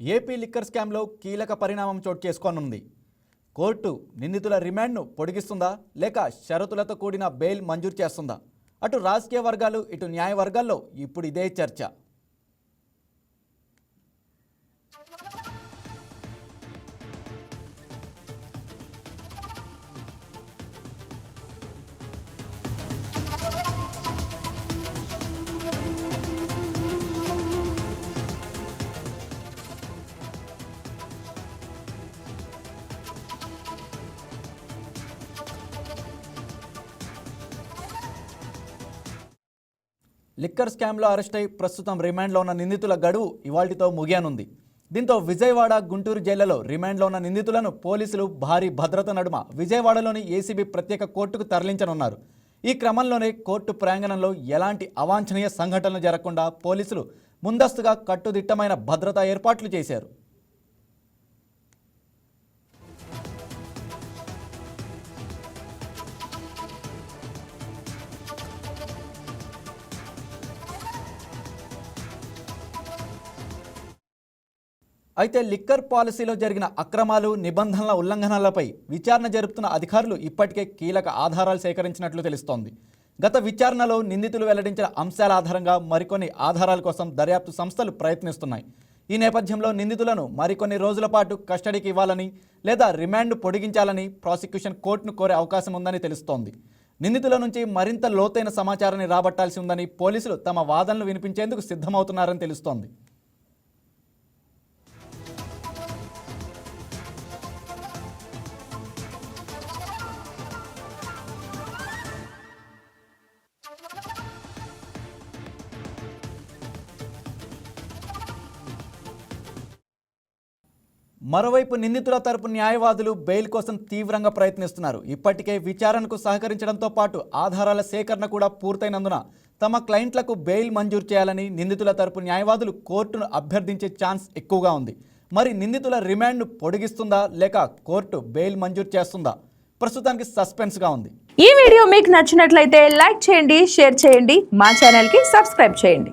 AP liquor స్కామ్లో కీలక పరిణామం చోటు చేసుకోనుంది. కోర్టు నిందితుల రిమాండ్ను పొడిగిస్తుందా? లేక షరతులతో కూడిన బెయిల్ మంజూరు చేస్తుందా? అటు రాజకీయ వర్గాలు ఇటు న్యాయ వర్గాల్లో ఇప్పుడు ఇదే చర్చ. లిక్కర్ స్కామ్లో అరెస్ట్ అయి ప్రస్తుతం రిమాండ్లో ఉన్న నిందితుల గడువు ఇవాళ్టితో ముగియనుంది. దీంతో విజయవాడ గుంటూరు జైళ్ళలో రిమాండ్లో ఉన్న నిందితులను పోలీసులు భారీ భద్రత నడుమ విజయవాడలోని ఏసీబీ ప్రత్యేక కోర్టుకు తరలించనున్నారు. ఈ క్రమంలోనే కోర్టు ప్రాంగణంలో ఎలాంటి అవాంఛనీయ సంఘటనలు జరగకుండా పోలీసులు ముందస్తుగా కట్టుదిట్టమైన భద్రతా ఏర్పాట్లు చేశారు. అయితే లిక్కర్ పాలసీలో జరిగిన అక్రమాలు నిబంధనల ఉల్లంఘనలపై విచారణ జరుపుతున్న అధికారులు ఇప్పటికే కీలక ఆధారాలు సేకరించినట్లు తెలుస్తోంది. గత విచారణలో నిందితులు వెల్లడించిన అంశాల ఆధారంగా మరికొన్ని ఆధారాల కోసం దర్యాప్తు సంస్థలు ప్రయత్నిస్తున్నాయి. ఈ నేపథ్యంలో నిందితులను మరికొన్ని రోజుల పాటు కస్టడీకి ఇవ్వాలని లేదా రిమాండ్ పొడిగించాలని ప్రాసిక్యూషన్ కోర్టును కోరే అవకాశం ఉందని తెలుస్తోంది. నిందితుల నుంచి మరింత లోతైన సమాచారాన్ని రాబట్టాల్సి ఉందని పోలీసులు తమ వాదనలు వినిపించేందుకు సిద్ధమవుతున్నారని తెలుస్తోంది. మరోవైపు నిందితుల తరపు న్యాయవాదులు బెయిల్ కోసం తీవ్రంగా ప్రయత్నిస్తున్నారు. ఇప్పటికే విచారణకు సహకరించడంతో పాటు ఆధారాల సేకరణ కూడా పూర్తయినందున తమ క్లయింట్లకు బెయిల్ మంజూరు చేయాలని నిందితుల తరపు న్యాయవాదులు కోర్టును అభ్యర్థించే ఛాన్స్ ఎక్కువగా ఉంది. మరి నిందితుల రిమాండ్ను పొడిగిస్తుందా లేక కోర్టు బెయిల్ మంజూరు చేస్తుందా? ప్రస్తుతానికి సస్పెన్స్గా ఉంది. ఈ వీడియో మీకు నచ్చినట్లయితే లైక్ చేయండి షేర్ చేయండి మా ఛానల్కి సబ్స్క్రైబ్ చేయండి.